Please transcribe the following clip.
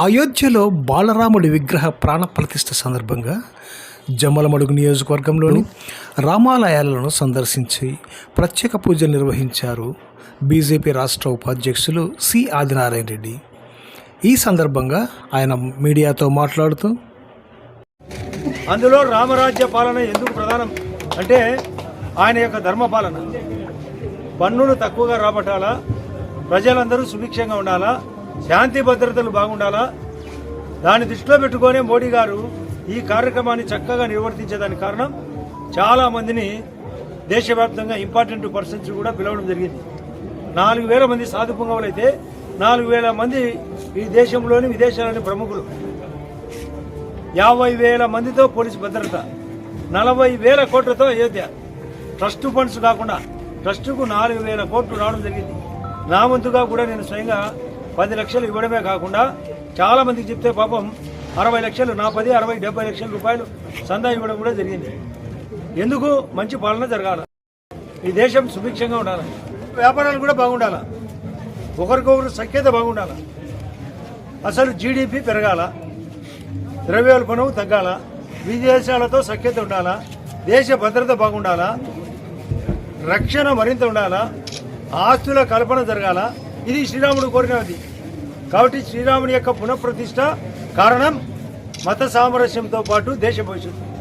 అయోధ్యలో బాలరాముడి విగ్రహ ప్రాణ ప్రతిష్ఠ సందర్భంగా జమ్మలమడుగు నియోజకవర్గంలోని రామాలయాలను సందర్శించి ప్రత్యేక పూజలు నిర్వహించారు బీజేపీ రాష్ట్ర ఉపాధ్యక్షులు సి ఆదినారాయణ రెడ్డి. ఈ సందర్భంగా ఆయన మీడియాతో మాట్లాడుతూ అందులో రామరాజ్య పాలన ఎందుకు ప్రధానం? అంటే ఆయన యొక్క ధర్మ పాలన. పన్నులు తక్కువగా రాబట్టాలా? ప్రజలందరూ సుభిక్షంగా ఉండాలా? శాంతి భద్రతలు బాగుండాలా? దాన్ని దృష్టిలో పెట్టుకొని మోడీ గారు ఈ కార్యక్రమాన్ని చక్కగా నిర్వర్తించేదానికి కారణం చాలా మందిని దేశవ్యాప్తంగా ఇంపార్టెంట్ పర్సన్స్ కూడా పిలవడం జరిగింది. నాలుగు వేల మంది సాధు పుంగవులు అయితే నాలుగు వేల మంది ఈ దేశంలోని విదేశాలోని ప్రముఖులు. యాభై వేల మందితో పోలీసు భద్రత నలభై వేల కోట్లతో అయోధ్య. ట్రస్ట్ ఫండ్స్ కాకుండా ట్రస్టుకు నాలుగు వేల కోట్లు రావడం జరిగింది. నా వంతుగా కూడా నేను స్వయంగా పది లక్షలు ఇవ్వడమే కాకుండా చాలా మందికి చెప్తే పాపం అరవై లక్షలు నా పది అరవై డెబ్బై లక్షల రూపాయలు సందా ఇవ్వడం కూడా జరిగింది. ఎందుకు? మంచి పాలన జరగాల. ఈ దేశం సుభిక్షంగా ఉండాలి. వ్యాపారాలు కూడా బాగుండాలా. ఒకరికొకరు సఖ్యత బాగుండాలా. అసలు జీడిపి పెరగాల. ద్రవ్యోల్బణం తగ్గాల. విదేశాలతో సఖ్యత ఉండాలా. దేశ భద్రత బాగుండాలా. రక్షణ మరింత ఉండాలా. ఆస్తుల కల్పన జరగాల. ఇది శ్రీరాముడు కోరినది. కాబట్టి శ్రీరాముని యొక్క పునఃప్రతిష్ట కారణం మత సామరస్యంతో పాటు దేశ భవిష్యత్తు.